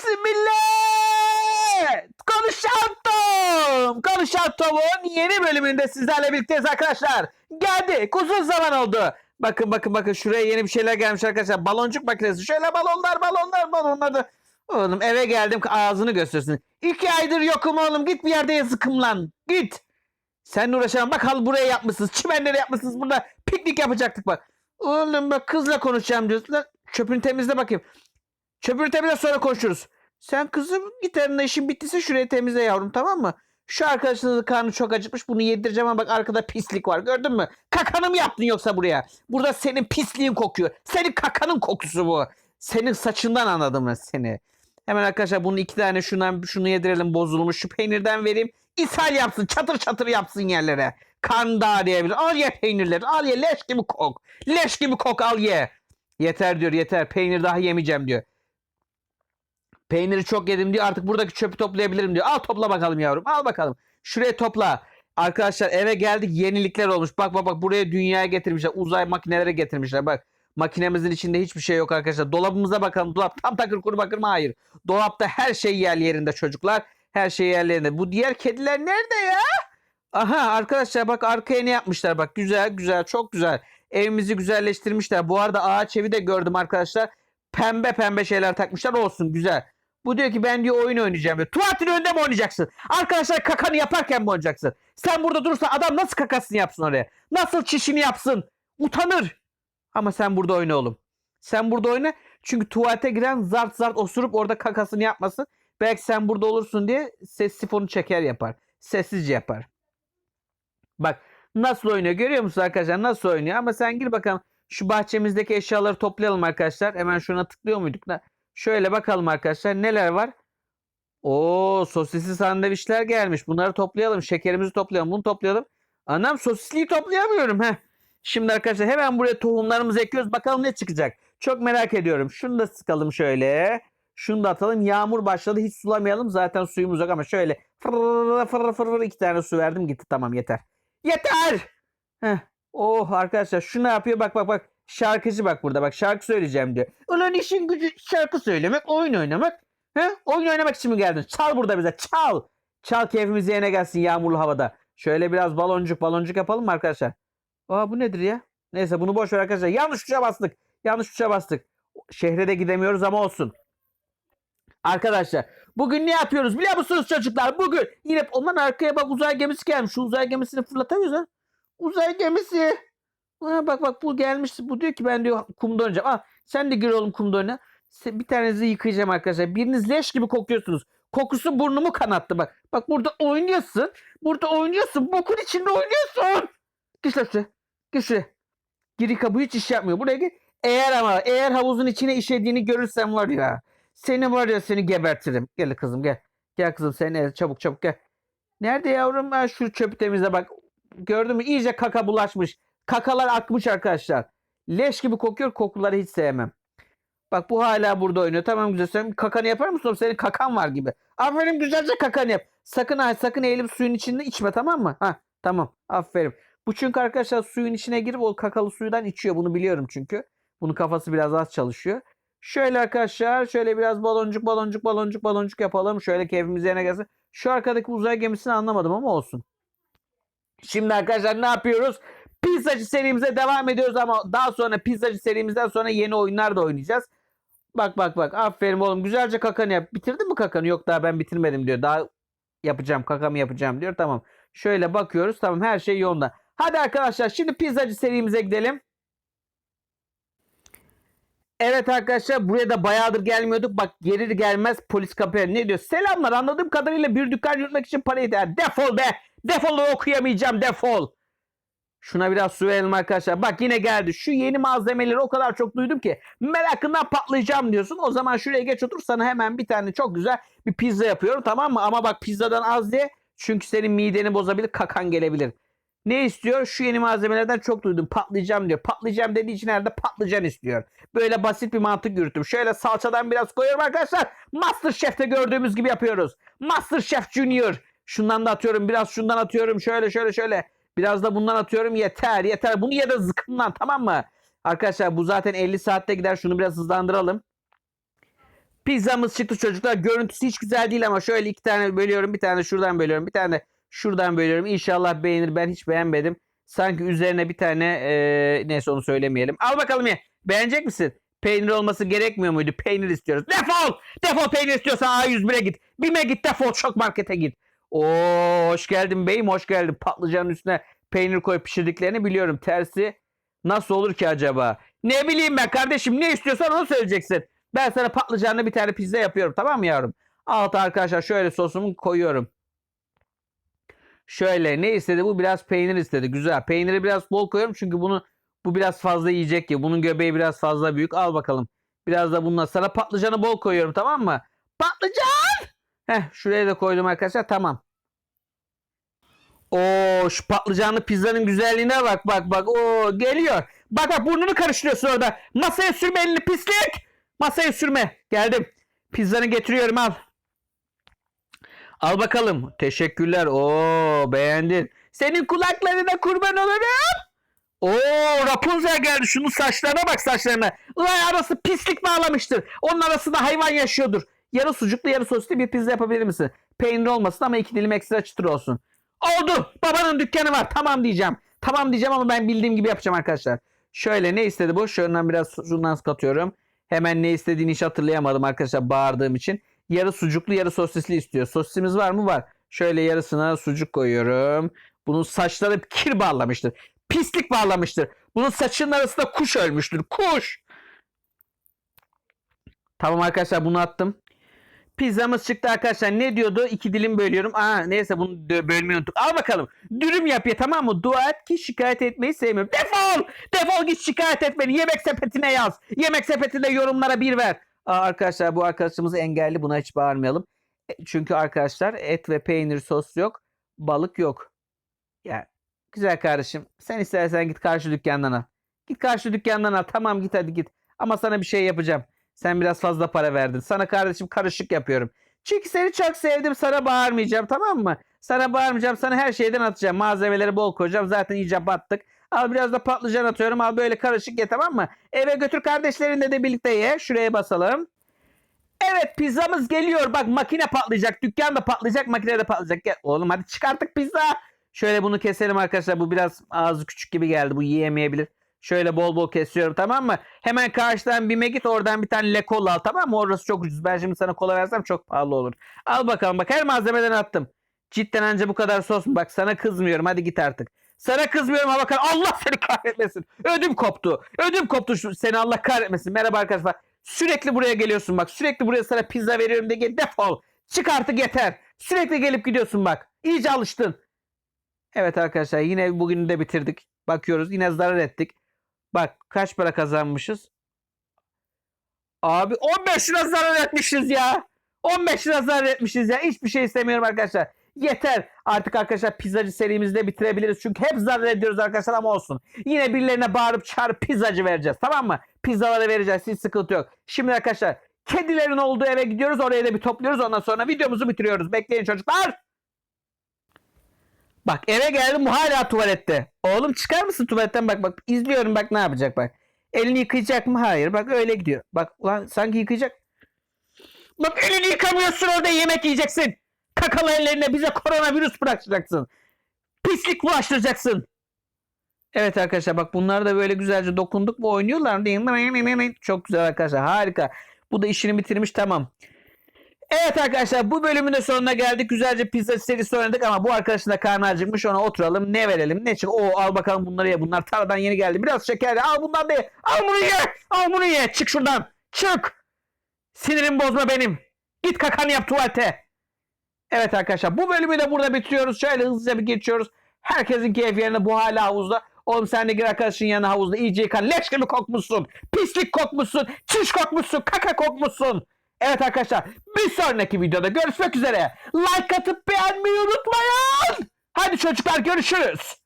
gelsin millet. Konuşalım. Konuşalım'ın yeni bölümünde sizlerle birlikteyiz arkadaşlar. Geldi. Uzun zaman oldu. Bakın bakın bakın şuraya yeni bir şeyler gelmiş arkadaşlar. Baloncuk makinesi. Şöyle balonlar balonlar balonlar da. Oğlum eve geldim ağzını göstersin. İki aydır yokum oğlum. Git bir yerde yazıkım lan. Git. Sen uğraşamam. Bak hal buraya yapmışsınız. Çimenleri yapmışsınız. Burada piknik yapacaktık bak. Oğlum bak kızla konuşacağım diyorsun. Lan çöpünü temizle bakayım. Çöpünü temizle sonra konuşuruz. Sen kızım git eline işin bittiyse şurayı temizle yavrum tamam mı? Şu arkadaşınızın karnı çok acıkmış bunu yedireceğim ama bak arkada pislik var gördün mü? Kakanı mı yaptın yoksa buraya? Burada senin pisliğin kokuyor. Senin kakanın kokusu bu. Senin saçından anladım ben seni. Hemen arkadaşlar bunu iki tane şundan şunu yedirelim bozulmuş. Şu peynirden vereyim. İshal yapsın çatır çatır yapsın yerlere. Kan da ağrıyabilir. Al ye peynirleri al ye leş gibi kok. Leş gibi kok al ye. Yeter diyor yeter peynir daha yemeyeceğim diyor. Peyniri çok yedim diyor artık buradaki çöpü toplayabilirim diyor. Al topla bakalım yavrum al bakalım. Şuraya topla. Arkadaşlar eve geldik yenilikler olmuş. Bak bak bak buraya dünyaya getirmişler. Uzay makineleri getirmişler bak. Makinemizin içinde hiçbir şey yok arkadaşlar. Dolabımıza bakalım. Dolap tam takır kuru bakır mı? Hayır. Dolapta her şey yer yerinde çocuklar. Her şey yerlerinde. Bu diğer kediler nerede ya? Aha arkadaşlar bak arkaya ne yapmışlar bak. Güzel güzel çok güzel. Evimizi güzelleştirmişler. Bu arada ağaç evi de gördüm arkadaşlar. Pembe pembe şeyler takmışlar olsun güzel. Bu diyor ki ben diyor oyun oynayacağım diyor. Tuvaletin önünde mi oynayacaksın? Arkadaşlar kakanı yaparken mi oynayacaksın? Sen burada durursan adam nasıl kakasını yapsın oraya? Nasıl çişini yapsın? Utanır. Ama sen burada oyna oğlum. Sen burada oyna. Çünkü tuvalete giren zart zart osurup orada kakasını yapmasın. Belki sen burada olursun diye ses sifonu çeker yapar. Sessizce yapar. Bak nasıl oynuyor görüyor musun arkadaşlar? Nasıl oynuyor? Ama sen gir bakalım. Şu bahçemizdeki eşyaları toplayalım arkadaşlar. Hemen şuna tıklıyor muyduk da? Şöyle bakalım arkadaşlar neler var? Oo sosisli sandviçler gelmiş. Bunları toplayalım. Şekerimizi toplayalım. Bunu toplayalım. Anam sosisliyi toplayamıyorum. Heh. Şimdi arkadaşlar hemen buraya tohumlarımızı ekliyoruz. Bakalım ne çıkacak. Çok merak ediyorum. Şunu da sıkalım şöyle. Şunu da atalım. Yağmur başladı. Hiç sulamayalım. Zaten suyumuz yok ama şöyle fırr fırr fırr iki tane su verdim gitti. Tamam yeter. Yeter. Heh. Oh arkadaşlar şu ne yapıyor? Bak bak bak. Şarkıcı bak burada bak şarkı söyleyeceğim diyor. Ulan işin gücü şarkı söylemek, oyun oynamak. He? Oyun oynamak için mi geldin? Çal burada bize çal. Çal keyfimiz yerine gelsin yağmurlu havada. Şöyle biraz baloncuk baloncuk yapalım mı arkadaşlar? Aa bu nedir ya? Neyse bunu boş ver arkadaşlar. Yanlış tuşa bastık. Yanlış tuşa bastık. Şehre de gidemiyoruz ama olsun. Arkadaşlar bugün ne yapıyoruz biliyor musunuz çocuklar? Bugün yine ondan arkaya bak uzay gemisi gelmiş. Şu uzay gemisini fırlatamıyoruz ha. Uzay gemisi. Ha, bak bak bu gelmiş. Bu diyor ki ben diyor kumda oynayacağım. Ah, sen de gir oğlum kumda oyna. Bir tanenizi yıkayacağım arkadaşlar. Biriniz leş gibi kokuyorsunuz. Kokusu burnumu kanattı bak. Bak burada oynuyorsun. Burada oynuyorsun. Bokun içinde oynuyorsun. Gir şuraya. Gir şuraya. Gir yıka. Bu hiç iş yapmıyor. Buraya gir. Eğer ama eğer havuzun içine işediğini görürsem var ya. Seni var ya seni gebertirim. Gel kızım gel. Gel kızım sen el çabuk çabuk gel. Nerede yavrum? Ha, şu çöpü temizle bak. Gördün mü? İyice kaka bulaşmış. Kakalar akmış arkadaşlar. Leş gibi kokuyor. Kokuları hiç sevmem. Bak bu hala burada oynuyor. Tamam güzel. Sen kakanı yapar mısın? Senin kakan var gibi. Aferin güzelce kakanı yap. Sakın ha sakın eğilip suyun içinde içme tamam mı? Ha tamam. Aferin. Bu çünkü arkadaşlar suyun içine girip o kakalı suyundan içiyor. Bunu biliyorum çünkü. Bunun kafası biraz az çalışıyor. Şöyle arkadaşlar şöyle biraz baloncuk baloncuk baloncuk baloncuk yapalım. Şöyle keyfimiz yerine gelsin. Şu arkadaki uzay gemisini anlamadım ama olsun. Şimdi arkadaşlar ne yapıyoruz? Pizzacı serimize devam ediyoruz ama daha sonra pizzacı serimizden sonra yeni oyunlar da oynayacağız. Bak bak bak aferin oğlum güzelce kakanı yap. Bitirdin mi kakanı? Yok daha ben bitirmedim diyor. Daha yapacağım kakamı yapacağım diyor. Tamam. Şöyle bakıyoruz. Tamam her şey yolunda. Hadi arkadaşlar şimdi pizzacı serimize gidelim. Evet arkadaşlar buraya da bayağıdır gelmiyorduk. Bak gelir gelmez polis kapıya ne diyor? Selamlar anladığım kadarıyla bir dükkan yürütmek için para ihtiyacı. Defol be! Defol okuyamayacağım defol. Şuna biraz su verelim arkadaşlar. Bak yine geldi. Şu yeni malzemeleri o kadar çok duydum ki merakından patlayacağım diyorsun. O zaman şuraya geç otur sana hemen bir tane çok güzel bir pizza yapıyorum tamam mı? Ama bak pizzadan az diye çünkü senin mideni bozabilir kakan gelebilir. Ne istiyor? Şu yeni malzemelerden çok duydum. Patlayacağım diyor. Patlayacağım dediği için herhalde patlıcan istiyor. Böyle basit bir mantık yürüttüm. Şöyle salçadan biraz koyuyorum arkadaşlar. Masterchef'te gördüğümüz gibi yapıyoruz. Masterchef Junior. Şundan da atıyorum. Biraz şundan atıyorum. Şöyle şöyle şöyle. Biraz da bundan atıyorum. Yeter yeter. Bunu ye de zıkkımlan tamam mı? Arkadaşlar bu zaten 50 saatte gider. Şunu biraz hızlandıralım. Pizzamız çıktı çocuklar. Görüntüsü hiç güzel değil ama şöyle iki tane bölüyorum. Bir tane şuradan bölüyorum. Bir tane şuradan bölüyorum. İnşallah beğenir. Ben hiç beğenmedim. Sanki üzerine bir tane eee, neyse onu söylemeyelim. Al bakalım ye. Beğenecek misin? Peynir olması gerekmiyor muydu? Peynir istiyoruz. Defol! Defol peynir istiyorsan A101'e git. BİM'e git defol. Çok markete git. Oo hoş geldin beyim hoş geldin. Patlıcanın üstüne peynir koyup pişirdiklerini biliyorum. Tersi nasıl olur ki acaba? Ne bileyim ben kardeşim ne istiyorsan onu söyleyeceksin. Ben sana patlıcanlı bir tane pizza yapıyorum tamam mı yavrum? Alta arkadaşlar şöyle sosumu koyuyorum. Şöyle ne istedi bu biraz peynir istedi güzel. Peyniri biraz bol koyuyorum çünkü bunu bu biraz fazla yiyecek ya. Bunun göbeği biraz fazla büyük. Al bakalım. Biraz da bundan sana patlıcanı bol koyuyorum tamam mı? Patlıcan! Heh şuraya da koydum arkadaşlar tamam. Oo şu patlıcanlı pizzanın güzelliğine bak bak bak. Oo geliyor. Bak bak burnunu karıştırıyorsun orada. Masaya sürme elini pislik. Masaya sürme. Geldim. Pizzanı getiriyorum al. Al bakalım. Teşekkürler. Oo beğendin. Senin kulaklarına kurban olurum. Oo Rapunzel geldi. Şunun saçlarına bak saçlarına. Ulan arası pislik bağlamıştır. Onun arasında hayvan yaşıyordur. Yarı sucuklu yarı sosisli bir pizza yapabilir misin? Peynir olmasın ama iki dilim ekstra çıtır olsun. Oldu. Babanın dükkanı var. Tamam diyeceğim. Tamam diyeceğim ama ben bildiğim gibi yapacağım arkadaşlar. Şöyle ne istedi bu? Şundan biraz şundan katıyorum. Hemen ne istediğini hiç hatırlayamadım arkadaşlar bağırdığım için. Yarı sucuklu yarı sosisli istiyor. Sosisimiz var mı? Var. Şöyle yarısına sucuk koyuyorum. Bunun saçları kir bağlamıştır. Pislik bağlamıştır. Bunun saçının arasında kuş ölmüştür. Kuş. Tamam arkadaşlar bunu attım. Pizzamız çıktı arkadaşlar. Ne diyordu? İki dilim bölüyorum. Aa neyse bunu bölmeyi unuttuk. Al bakalım. Dürüm yap ya tamam mı? Dua et ki şikayet etmeyi sevmiyorum. Defol! Defol git şikayet et. Yemek sepetine yaz. Yemek sepetinde yorumlara bir ver. Aa, arkadaşlar bu arkadaşımız engelli. Buna hiç bağırmayalım. E, Çünkü arkadaşlar et ve peynir sos yok. Balık yok. Ya güzel kardeşim. Sen istersen git karşı dükkandan al. Git karşı dükkandan al. Tamam git hadi git. Ama sana bir şey yapacağım. Sen biraz fazla para verdin. Sana kardeşim karışık yapıyorum. Çünkü seni çok sevdim. Sana bağırmayacağım tamam mı? Sana bağırmayacağım. Sana her şeyden atacağım. Malzemeleri bol koyacağım. Zaten iyice battık. Al biraz da patlıcan atıyorum. Al böyle karışık ye tamam mı? Eve götür kardeşlerinle de birlikte ye. Şuraya basalım. Evet pizzamız geliyor. Bak makine patlayacak. Dükkan da patlayacak. Makine de patlayacak. Gel. Oğlum hadi çıkarttık pizza. Şöyle bunu keselim arkadaşlar. Bu biraz ağzı küçük gibi geldi. Bu yiyemeyebilir. Şöyle bol bol kesiyorum tamam mı? Hemen karşıdan BİM'e git oradan bir tane le kola al tamam mı? Orası çok ucuz. Ben şimdi sana kola versem çok pahalı olur. Al bakalım bak her malzemeden attım. Cidden anca bu kadar sos mu? Bak sana kızmıyorum hadi git artık. Sana kızmıyorum ama bakın Allah seni kahretmesin. Ödüm koptu. Ödüm koptu şu seni Allah kahretmesin. Merhaba arkadaşlar. Sürekli buraya geliyorsun bak. Sürekli buraya sana pizza veriyorum de gel defol. Çık artık yeter. Sürekli gelip gidiyorsun bak. İyice alıştın. Evet arkadaşlar yine bugünü de bitirdik. Bakıyoruz yine zarar ettik. Bak kaç para kazanmışız? Abi 15 lira zarar etmişiz ya. 15 lira zarar etmişiz ya. Hiçbir şey istemiyorum arkadaşlar. Yeter. Artık arkadaşlar pizzacı serimizi de bitirebiliriz. Çünkü hep zarar ediyoruz arkadaşlar ama olsun. Yine birilerine bağırıp çağırıp pizzacı vereceğiz. Tamam mı? Pizzaları vereceğiz. Hiç sıkıntı yok. Şimdi arkadaşlar kedilerin olduğu eve gidiyoruz. Oraya da bir topluyoruz. Ondan sonra videomuzu bitiriyoruz. Bekleyin çocuklar. Bak eve geldim hala tuvalette. Oğlum çıkar mısın tuvaletten bak bak izliyorum bak ne yapacak bak. Elini yıkayacak mı? Hayır. Bak öyle gidiyor. Bak ulan sanki yıkayacak. Bak elini yıkamıyorsun orada yemek yiyeceksin. Kakalı ellerine bize koronavirüs bırakacaksın. Pislik bulaştıracaksın. Evet arkadaşlar bak bunlar da böyle güzelce dokunduk mu oynuyorlar. Çok güzel arkadaşlar harika. Bu da işini bitirmiş tamam. Evet arkadaşlar bu bölümün de sonuna geldik. Güzelce pizza serisi oynadık ama bu arkadaşın da karnı acıkmış. Ona oturalım. Ne verelim? Ne çık? Oo al bakalım bunları ye. Bunlar tarladan yeni geldi. Biraz şekerli. Al bundan da. Al bunu ye. Al bunu ye. Çık şuradan. Çık. Sinirimi bozma benim. Git kakanı yap tuvalete. Evet arkadaşlar bu bölümü de burada bitiriyoruz. Şöyle hızlıca bir geçiyoruz. Herkesin keyfi yerine bu hala havuzda. Oğlum sen de gir arkadaşın yanına havuzda iyice yıkan. Leş gibi kokmuşsun. Pislik kokmuşsun. Çiş kokmuşsun. Kaka kokmuşsun. Evet arkadaşlar bir sonraki videoda görüşmek üzere. Like atıp beğenmeyi unutmayın. Hadi çocuklar görüşürüz.